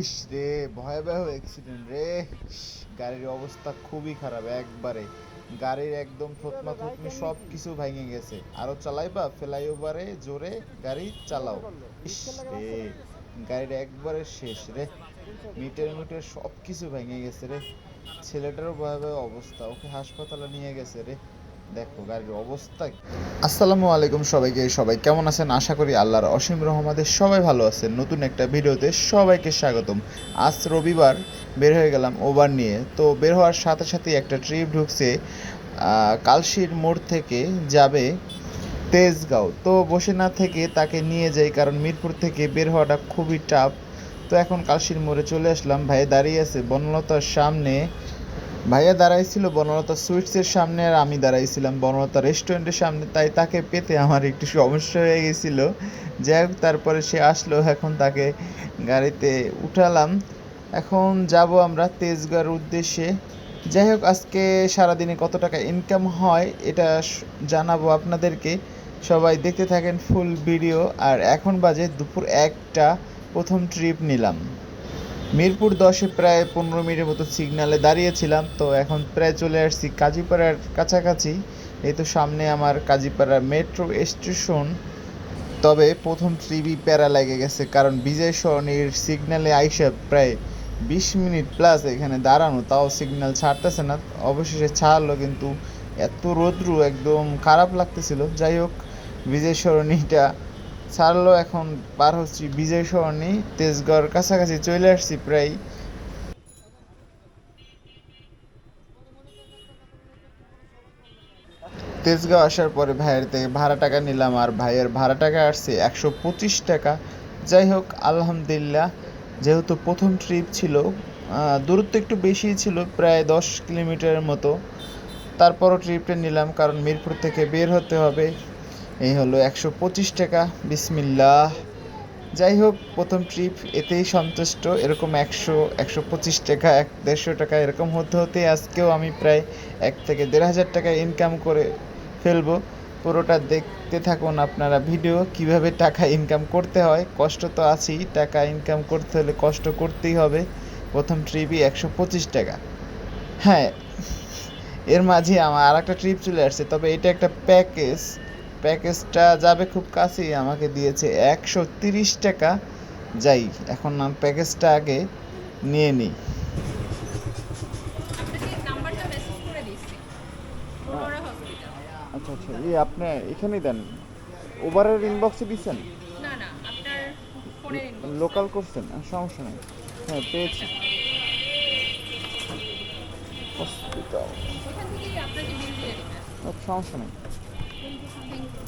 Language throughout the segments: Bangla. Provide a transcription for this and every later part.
ইস রে, ভয়াবহ অ্যাক্সিডেন্ট রে। গাড়ির অবস্থা খুবই খারাপ একবারে। গাড়ির একদম থতমা থতমি সব কিছু ভেঙে গেছে। আরও চালাইবা, ফ্লাইওভারে জোরে গাড়ি চালাও। ইস রে গাড়ির একবারে শেষ রে। মিটার মিটার সব কিছু ভেঙে গেছে রে। ছেলেটারও ভয়াবহ অবস্থা, ওকে হাসপাতালে নিয়ে গেছে রে। দেখো অবস্থা আসসালামু আলাইকুম সবাইকে, সবাই কেমন আছেন? আশা করি আল্লাহর অসীম রহমাদের সবাই ভালো আছেন। নতুন একটা ভিডিওতে সবাইকে স্বাগতম। আজ রবিবার, বের হয়ে গেলাম ওভার নিয়ে। তো বের হওয়ার সাথে সাথে একটা ট্রিপ ঢুকছে কালশির মোড় থেকে যাবে তেজগাঁও। তো বসে না থেকে তাকে নিয়ে যাই, কারণ মিরপুর থেকে বের হওয়াটা খুবই টাফ তো এখন কালশির মোড়ে চলে আসলাম। ভাই দাঁড়িয়ে আছে বনলতার সামনে। ভাইয়া দাঁড়াইছিল বনলতা সুইটসের সামনে আর আমি দাঁড়াইছিলাম বনলতা রেস্টুরেন্টের সামনে, তাই তাকে পেতে আমার একটু সমস্যা হয়ে গেছিল। যাই হোক, তারপরে সে আসলো, এখন তাকে গাড়িতে উঠালাম। এখন যাব আমরা তেজগাঁর উদ্দেশ্যে। যাই হোক, আজকে সারাদিনে কত টাকা ইনকাম হয়, এটা জানাব আপনাদেরকে। সবাই দেখতে থাকেন ফুল ভিডিও আর এখন বাজে দুপুর একটা, প্রথম ট্রিপ নিলাম। মিরপুর দশে প্রায় পনেরো মিনিটের মতো সিগনালে দাঁড়িয়েছিলাম, তো এখন প্রায় চলে আসছি কাজীপাড়ার কাছাকাছি। এই তো সামনে আমার কাজীপাড়া মেট্রো স্টেশন। তবে প্রথম ট্রিপই প্যারা লেগে গেছে, কারণ বিজয় সরণির সিগন্যালে আইসা প্রায় বিশ মিনিট প্লাস এখানে দাঁড়ানো, তাও সিগন্যাল ছাড়তেছে না। অবশেষে ছাড়লো, কিন্তু এত রোদ্রু একদম খারাপ লাগতেছিল। যাই হোক, বিজয় সরণিটা ছাড়লো এখন পার হচ্ছি বিজয় সরণি তেজগড় কাছাকাছি চলে আসছি প্রায়। তেজগাঁও আসার পরে ভাইয়ের থেকে ভাড়া টাকা নিলাম আর ভাইয়ের ভাড়া টাকা আসছে একশো পঁচিশ টাকা। যাই হোক, আলহামদুলিল্লাহ, যেহেতু প্রথম ট্রিপ ছিল দূরত্ব একটু বেশি ছিল, প্রায় দশ কিলোমিটারের মতো। তারপরও ট্রিপটা নিলাম কারণ মিরপুর থেকে বের হতে হবে। এই হলো একশো পঁচিশ টাকা। বিসমিল্লাহ। যাই হোক প্রথম ট্রিপ এতেই সন্তুষ্ট। এরকম একশো একশো পঁচিশ টাকা, এক দেড়শো টাকা এরকম হতে হতে আজকেও আমি প্রায় এক থেকে দেড় হাজার টাকা ইনকাম করে ফেলব। পুরোটা দেখতে থাকুন আপনারা ভিডিও কীভাবে টাকা ইনকাম করতে হয়। কষ্ট তো আছেই, টাকা ইনকাম করতে হলে কষ্ট করতেই হবে। প্রথম ট্রিপই একশো পঁচিশ টাকা। হ্যাঁ এর মাঝে আমার আর একটা ট্রিপ চলে আসছে, তবে এটা একটা প্যাকেজ প্যাকেজটা যাবে খুব কাছেই আমাকে দিয়েছে একশো তিরিশ টাকা। যাই এখন আমি প্যাকেজটা আগে নিয়ে নিই। আচ্ছা আচ্ছা এই আপনি এখানেই দেন। ওভারের ইনবক্সে দিচ্ছেন লোকাল করছেন? সমস্যা নেই। হ্যাঁ পেয়েছি। হসপিটাল দেবেন। সমস্যা নেই।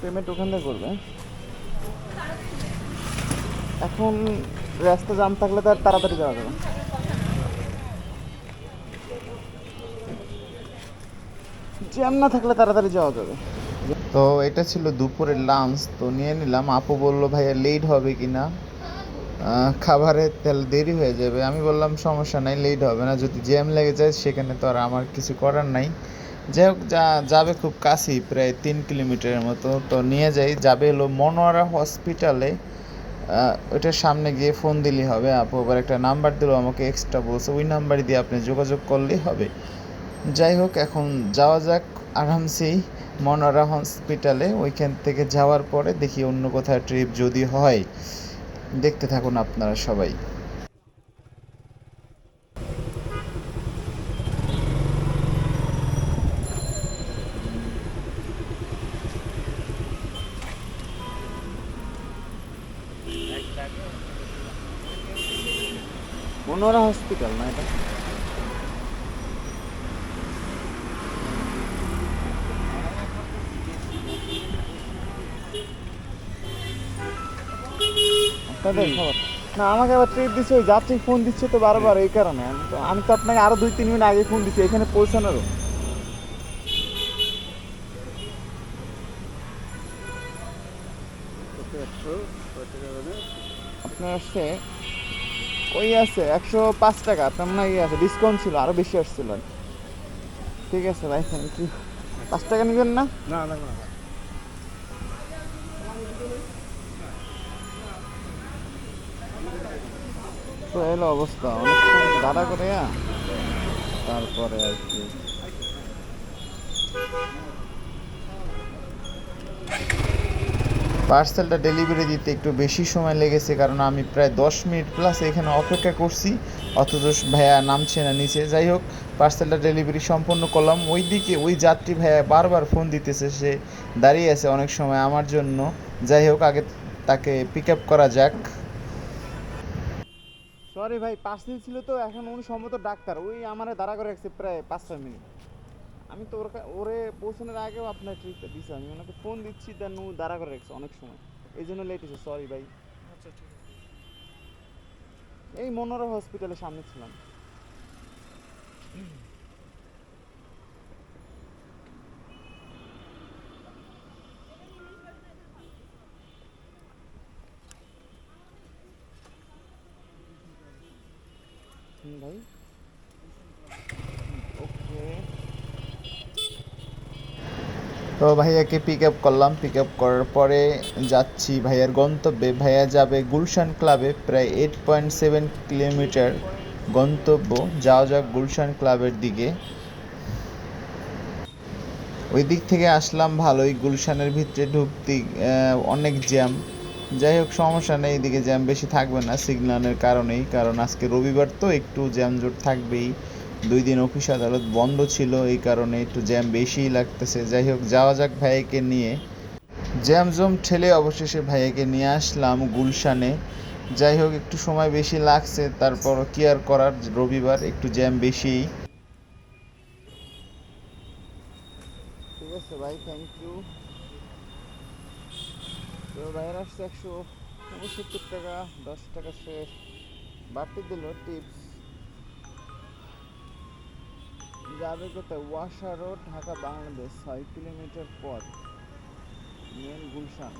পেমেন্ট ওখান থেকে করবে? এখন রাস্তা জাম থাকলে তার তাড়াতাড়ি যাওয়া যাবে জ্যাম না থাকলে তাড়াতাড়ি যাওয়া যাবে। তো এটা ছিল দুপুরের লাঞ্চ তো নিয়ে নিলাম। আপু বলল ভাইয়া লেট হবে কি না আহ, খাবারের তেল দেরি হয়ে যাবে। আমি বললাম সমস্যা নাই লেট হবে না। যদি জ্যাম লেগে যায় সেখানে তো আর আমার কিছু করার নাই। যাই হোক, যা যাবে খুব কাছেই, প্রায় তিন কিলোমিটারের মতো। তো নিয়ে যাই, যাবে হলো মনোয়ারা হসপিটালে ওইটার সামনে গিয়ে ফোন দিলেই হবে, আপু আবার একটা নাম্বার দিলো আমাকে এক্সট্রা বলছে, ওই নাম্বার দিয়ে আপনি যোগাযোগ করলেই হবে। যাই হোক, এখন যাওয়া যাক আরামসেই মনোরা হসপিটালে ওইখান থেকে যাওয়ার পরে দেখি অন্য কোথাও ট্রিপ যদি হয়। দেখতে থাকুন আপনারা সবাই। মনোরা হসপিটাল না এটা? আপনাদের খবর? না আমাকে আবার ট্রিপ দিচ্ছে ওই যাত্রী ফোন দিচ্ছে তো বারবার এই কারণে। আমি তো আমি তো আপনাকে আরও দুই তিন মিনিট আগে ফোন দিচ্ছি এখানে পৌঁছানোরও। আপনার আসছে ওই আছে একশো পাঁচ টাকা আপনার মনে হয় ইয়ে আছে ডিসকাউন্ট ছিল আরও বেশি আসছিল। ঠিক আছে ভাই থ্যাংক ইউ পাঁচ টাকা নেবেন না? না না না। তো এলো অবস্থা অনেকক্ষণ দাঁড়া করে তারপরে আর কি। পার্সেলটা ডেলিভারি দিতে একটু বেশি সময় লেগেছে, কারণ আমি প্রায় দশ মিনিট প্লাস এখানে অপেক্ষা করছি। অথচ ভাইয়া নামছে না নিচে। যাই হোক, পার্সেলটা ডেলিভারি সম্পন্ন করলাম। ওই দিকে ওই যাত্রী ভাইয়া বারবার ফোন দিতেছে, সে দাঁড়িয়ে আছে অনেক সময় আমার জন্য। যাই হোক, আগে তাকে পিক আপ করা যাক। সরি ভাই, পার্সেল ছিল তো, এখন উনি সম্ভবত ডাক্তার। ওই আমারে দাঁড়া করে রাখছে প্রায় পাঁচ ছয় মিনিট। আমি তো ওর ওরে পৌঁছানোর আগেও আপনার ট্রিপটা দিছি। আমি ওনাকে ফোন দিচ্ছি দেন ও দাঁড়া করে রাখছে অনেক সময়। এই জন্য লেট হয়েছে সরি ভাই। আচ্ছা ঠিক আছে। এই মনোরা হসপিটালের সামনে ছিলাম। ভাই ওকে তো ভাইয়াকে পিক আপ করলাম পিক আপ করার পরে যাচ্ছি ভাইয়ার গন্তব্যে। ভাইয়া যাবে গুলশান ক্লাবে প্রায় এইট পয়েন্ট সেভেন কিলোমিটার গন্তব্য। যাওয়া যাক গুলশান ক্লাবের দিকে। ওই দিক থেকে আসলাম ভালোই, গুলশানের ভিতরে ঢুকতে অনেক জ্যাম। যাই হোক, সমস্যা নেই, এদিকে জ্যাম বেশি থাকবে না সিগন্যালের কারণেই। কারণ আজকে রবিবার তো, একটু জ্যাম জট থাকবেই। দুই দিন অফিস আদালত বন্ধ ছিল, এই কারণে একটু জ্যাম বেশিই লাগতেছে। যাই হোক, যাওয়া যাক ভাইয়াকে নিয়ে। জ্যাম জম ঠেলে অবশেষে ভাইয়াকে নিয়ে আসলাম গুলশানে। যাই হোক, একটু সময় বেশি লাগছে তারপর কি আর করার? রবিবার একটু জ্যাম বেশি ঠিক আছে ভাই থ্যাংক ইউ তো একশো টাকা, দশ টাকা সে বাড়তি দিল টিপস যাবে কোথায় ওয়াশা রোড, ঢাকা বাংলাদেশ, ছয় কিলোমিটার পথ, মেন গুলশান।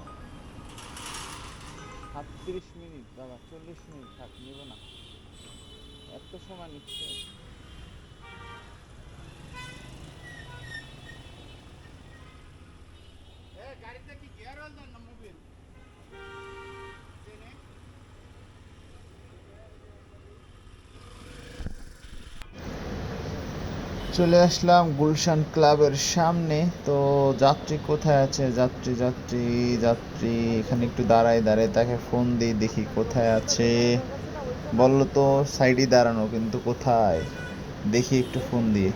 সাতত্রিশ মিনিট, দাদা, চল্লিশ মিনিট, থাক, নেব না। এত সময় নিচ্ছে। চলে আসলাম গুলশান ক্লাবের সামনে। তো যাত্রী কোথায় আছে? যাত্রী যাত্রী যাত্রী, এখানে একটু দাঁড়ায় দাঁড়ায় তাকে ফোন দিই দেখি কোথায় আছে। বলল তো সাইডে দাঁড়ানো, কিন্তু কোথায়? দেখি একটু ফোন দিয়ে।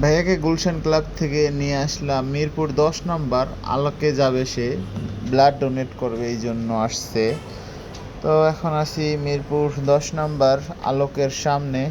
ভাইয়াকে গুলশান ক্লাব থেকে নিয়ে আসলাম। মিরপুর দশ নম্বর, আলোকে যাবে সে। ব্লাড ডোনেট করবে, এই জন্য আসছে। তো এখন আছি মিরপুর দশ নম্বর, আলোকের সামনে।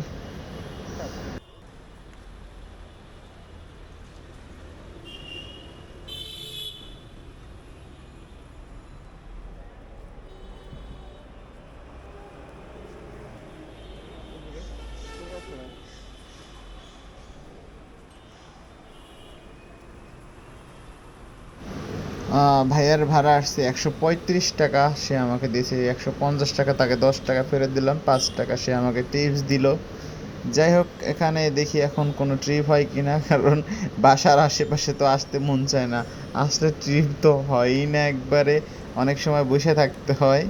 ভাইয়ার ভাড়া আসছে একশো পঁয়ত্রিশ টাকা, সে আমাকে দিয়েছে একশো পঞ্চাশ টাকা, তাকে দশ টাকা ফেরত দিলাম, পাঁচ টাকা সে আমাকে টিপস দিল। যাই হোক, এখানে দেখি এখন কোনো ট্রিপ হয় কি না কারণ বাসার আশেপাশে তো আসতে মন চায় না। আসলে ট্রিপ তো হয়ই না একবারে, অনেক সময় বসে থাকতে হয়।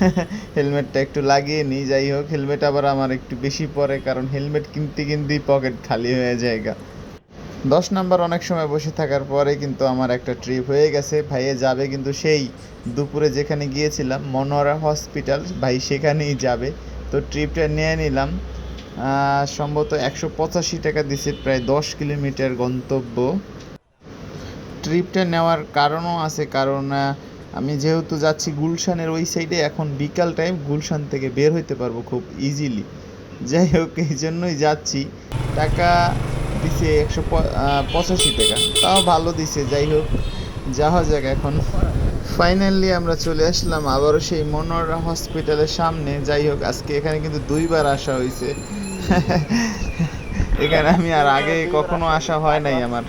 হেলমেটটা একটু লাগিয়ে নিই, যাই হোক, হেলমেট আবার আমার একটু বেশি পরে, কারণ হেলমেট কিনতে কিনতেই পকেট খালি হয়ে যায়গা দশ নাম্বার অনেক সময় বসে থাকার পরে কিন্তু আমার একটা ট্রিপ হয়ে গেছে। ভাইয়ে যাবে কিন্তু সেই দুপুরে যেখানে গিয়েছিলাম, মনোয়ারা হসপিটাল ভাই সেখানেই যাবে। তো ট্রিপটা নিয়ে নিলাম। সম্ভবত একশো পঁচাশি টাকা দিছে, প্রায় দশ কিলোমিটার গন্তব্য। ট্রিপটা নেওয়ার কারণও আছে, কারণ আমি যেহেতু যাচ্ছি গুলশানের ওই সাইডে এখন বিকাল টাইম গুলশান থেকে বের হইতে পারব খুব ইজিলি যাই হোক, এই জন্যই যাচ্ছি। টাকা দিছে একশো পঁচাশি টাকা। তাও ভালো দিছে, যাই হোক যাওয়া যাক এখন। ফাইনালি আমরা চলে আসলাম আবারও সেই মনোরা হসপিটালের সামনে। যাই হোক, আজকে এখানে কিন্তু দুইবার আসা হয়েছে। এখানে আমি আর আগে কখনো আসা হয় নাই আমার।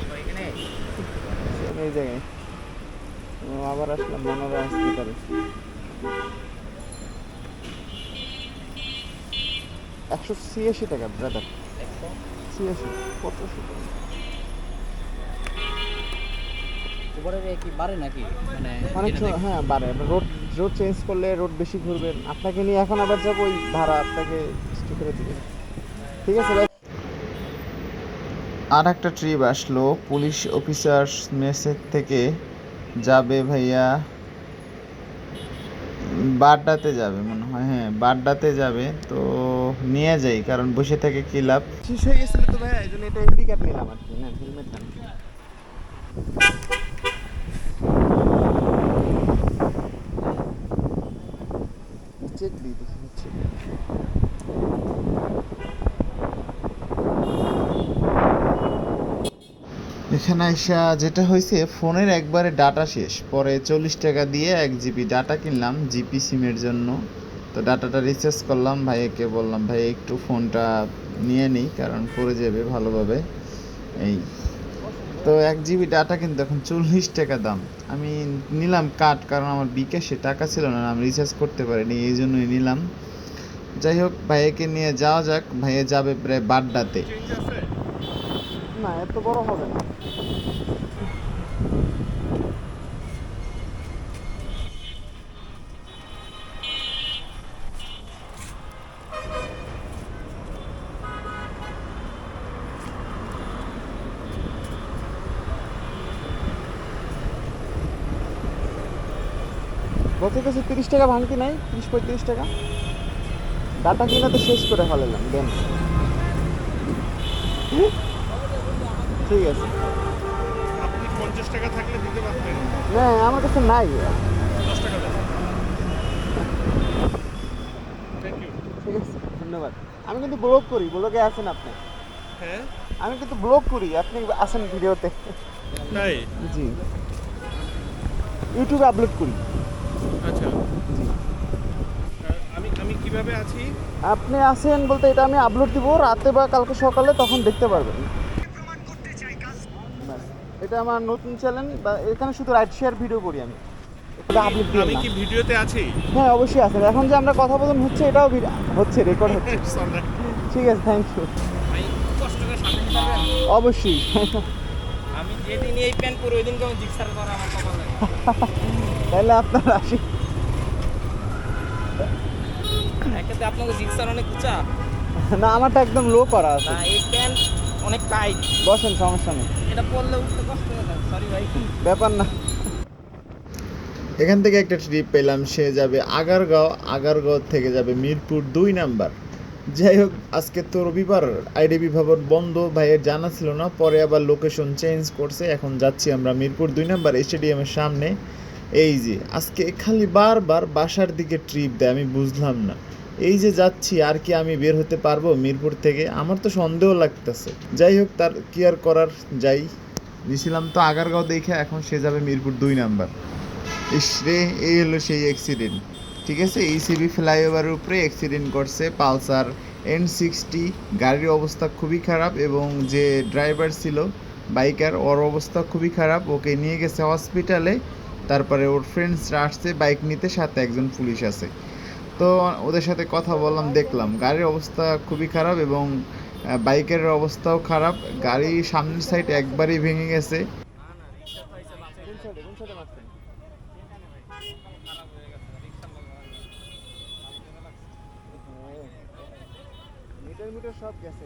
এই জায়গায়। আবার আসলাম মনোরা হসপিটালে একশো ছিয়াশি টাকা ব্রাদার ছিয়াশি পঁচাশি মানে সময় দেখি- হ্যাঁ বাড়ে রোড রোড চেঞ্জ করলে রোড বেশি ঘুরবেন আপনাকে নিয়ে এখন আবার যাব ওই ভাড়া আপনাকে স্টে করে দিবেন ঠিক আছে আর একটা ট্রিপ আসলো। পুলিশ অফিসার মেসেজ থেকে যাবে ভাইয়া বাড্ডাতে যাবে মনে হয়। হ্যাঁ বাড্ডাতে যাবে। তো নিয়ে যাই কারণ বসে থেকে কি লাভ? শেষ হয়ে গেছিল তো ভাই এই জন্য এটা এমডি কার্ড নিলাম আর কি না হেলমেট নেন চেক দিই দেখি হচ্ছে এখানে আইসা যেটা হয়েছে ফোনের একবারে ডাটা শেষ পরে চল্লিশ টাকা দিয়ে এক জিবি ডাটা কিনলাম জিপি সিমের জন্য। তো ডাটাটা রিচার্জ করলাম, ভাইয়াকে বললাম ভাই একটু ফোনটা নিয়ে নিই, কারণ পড়ে যাবে ভালোভাবে। এই, তো এক জিবি ডাটা কিন্তু এখন চল্লিশ টাকা দাম। আমি নিলাম কাট কারণ আমার বিকাশে টাকা ছিল না, আমি রিচার্জ করতে পারিনি, এই জন্যই নিলাম। যাই হোক, ভাইয়াকে নিয়ে যাওয়া যাক, ভাইয়া যাবে প্রায় বাড্ডাতে। না, এত বড় হবে না। গত কাছে তিরিশ টাকা ভাঙতি নাই তিরিশ পঁয়ত্রিশ টাকা। ডাটা কিনা তো শেষ করে ফেলালাম দেন। ঠিক আছে। আপনি পঞ্চাশ টাকা থাকলে দিতে পারতেন। না আমার কাছে নাই। দশ টাকা থ্যাংক ইউ ঠিক আছে ধন্যবাদ। আমি কিন্তু ব্লগ করি ব্লগে আছেন আপনি? হ্যাঁ? আমি কিন্তু ব্লগ করি আপনি আছেন ভিডিওতে। তাই? জি। ইউটিউবে আপলোড করি। আচ্ছা। আমি আমি কীভাবে আছি? আপনি আছেন বলতে এটা আমি আপলোড দিব রাতে বা কালকে সকালে তখন দেখতে পারবেন। এটা আমার নতুন চ্যানেল বা এখানে শুধু রাইড শেয়ার ভিডিও করি আমি। আমি কি ভিডিওতে আছি? হ্যাঁ অবশ্যই আছেন এখন যে আমরা কথা বলুন হচ্ছে এটাও হচ্ছে রেকর্ড হচ্ছে। ঠিক আছে থ্যাংক ইউ অবশ্যই। আমি যেদিন এই প্যান্ট পরে ওই দিনকে আমি জিক্সার করা আমার কপাল তাহলে আপনার আসি। জিক্সার অনেক উঁচা? না আমারটা একদম লো করা আছে। না এই প্যান্ট অনেক টাইট বসেন সমস্যা নেই। এটা পরলে উঠতে কষ্ট হয়ে সরি ভাই। ব্যাপার না। এখান থেকে একটা ট্রিপ পেলাম সে যাবে আগারগাঁও। আগারগাঁও থেকে যাবে মিরপুর দুই নাম্বার। যাই হোক আজকে তো রবিবার আইডিবি ভবন বন্ধ ভাইয়ের জানা ছিল না। পরে আবার লোকেশন চেঞ্জ করছে। এখন যাচ্ছি আমরা মিরপুর দুই নাম্বার স্টেডিয়ামের সামনে। এই যে আজকে খালি বারবার বাসার দিকে ট্রিপ দেয় আমি বুঝলাম না। এই যে যাচ্ছি, আর কি আমি বের হতে পারব মিরপুর থেকে? আমার তো সন্দেহ লাগতেছে। যাই হোক, তার কি আর করার যাই। দিছিলাম তো আগারগাঁও দেখে, এখন সে যাবে মিরপুর দুই নাম্বার। ইস রে, এই হলো সেই অ্যাক্সিডেন্ট ঠিক আছে? ইসিবি ফ্লাইওভারের উপরে অ্যাক্সিডেন্ট করছে পালসার এন সিক্সটি গাড়ির অবস্থা খুবই খারাপ এবং যে ড্রাইভার ছিল বাইকার ওর অবস্থা খুবই খারাপ। ওকে নিয়ে গেছে হসপিটালে তারপরে ওর ফ্রেন্ডসরা আসছে বাইক নিতে। সাথে একজন পুলিশ আছে। তো ওদের সাথে কথা বললাম, দেখলাম। গাড়ির অবস্থা খুবই খারাপ এবং বাইকের অবস্থাও খারাপ। গাড়ি সামনের সাইড একবারই ভেঙে গেছে। সব গেছে।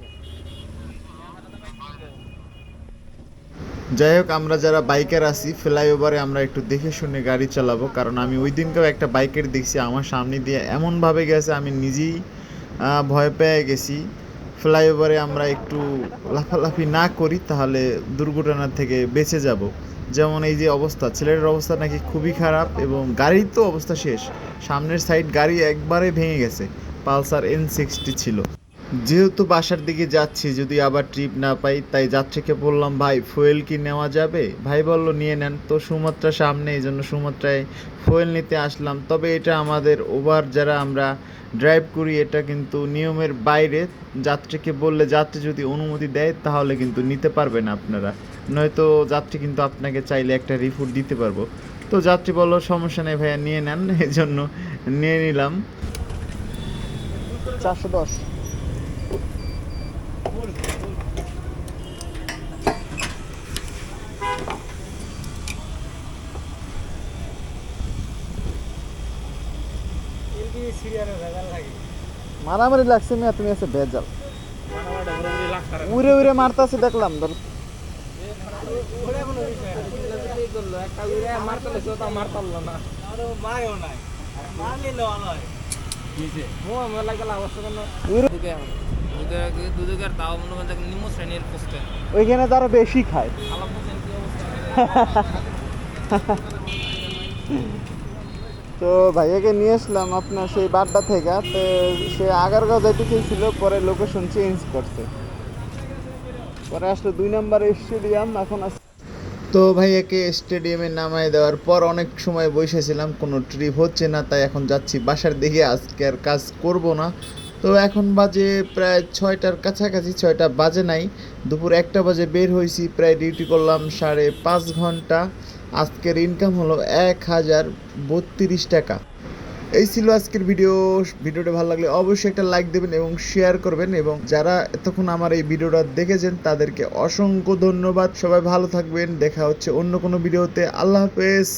যাই হোক, আমরা যারা বাইকার আছি, ফ্লাইওভারে আমরা একটু দেখে শুনে গাড়ি চালাবো। কারণ আমি ওই দিনকেও একটা বাইকের দেখছি, আমার সামনে দিয়ে এমনভাবে গেছে, আমি নিজেই ভয় পেয়ে গেছি। ফ্লাইওভারে আমরা একটু লাফালাফি না করি, তাহলে দুর্ঘটনা থেকে বেঁচে যাব। যেমন এই যে অবস্থা ছেলেটার অবস্থা নাকি খুবই খারাপ এবং গাড়ির তো অবস্থা শেষ। সামনের সাইড গাড়ি একবারে ভেঙে গেছে, পালসার এন সিক্সটি ছিল। যেহেতু বাসার দিকে যাচ্ছি, যদি আবার ট্রিপ না পাই, তাই যাত্রীকে বললাম, ভাই ফুয়েল কি নেওয়া যাবে? ভাই বলল, নিয়ে নেন। তো সুমাত্রা সামনে, এই জন্য সুমাত্রায় ফুয়েল নিতে আসলাম। তবে এটা আমাদের ওভার যারা আমরা ড্রাইভ করি, এটা কিন্তু নিয়মের বাইরে। যাত্রীকে বললে যাত্রী যদি অনুমতি দেয়, তাহলে কিন্তু নিতে পারবেন আপনারা। নয়তো যাত্রী কিন্তু আপনাকে চাইলে একটা রিফুট দিতে পারব। তো যাত্রী বলল, সমস্যা নেই ভাইয়া, নিয়ে নেন। এই জন্য নিয়ে নিলাম। চারশো দশ। মারামারি লাগছে মিয়া তুমি আছে টাকা উড়ে উড়ে মারতাছে দেখলাম ধর। ওইখানে তো আরও বেশি খায় আলাপ বলছেন কি অবস্থা তো ভাইয়াকে নিয়ে আসলাম আপনার সেই বাড্ডা থেকে, তো সে আগারগাঁও যাইতে চেয়েছিল পরে লোকেশন চেঞ্জ করছে। পরে আসলো দুই নম্বর স্টেডিয়াম এখন আস- তো ভাইয়াকে স্টেডিয়ামে নামায় দেওয়ার পর অনেক সময় বসেছিলাম, কোনো ট্রিপ হচ্ছে না, তাই এখন যাচ্ছি বাসার দিকে, আজকে আর কাজ করব না। তো এখন বাজে প্রায় ছয়টার কাছাকাছি, ছয়টা বাজে নাই, দুপুর একটা বাজে বের হয়েছি প্রায় ডিউটি করলাম সাড়ে পাঁচ ঘণ্টা। আজকের ইনকাম হলো এক হাজার বত্রিশ টাকা। এই ছিল আজকের ভিডিও ভিডিওটা ভালো লাগলে অবশ্যই একটা লাইক দেবেন এবং শেয়ার করবেন এবং যারা এতক্ষণ আমার এই ভিডিওটা দেখেছেন, তাদেরকে অসংখ্য ধন্যবাদ। সবাই ভালো থাকবেন। দেখা হচ্ছে অন্য কোনো ভিডিওতে আল্লাহ হাফেজ।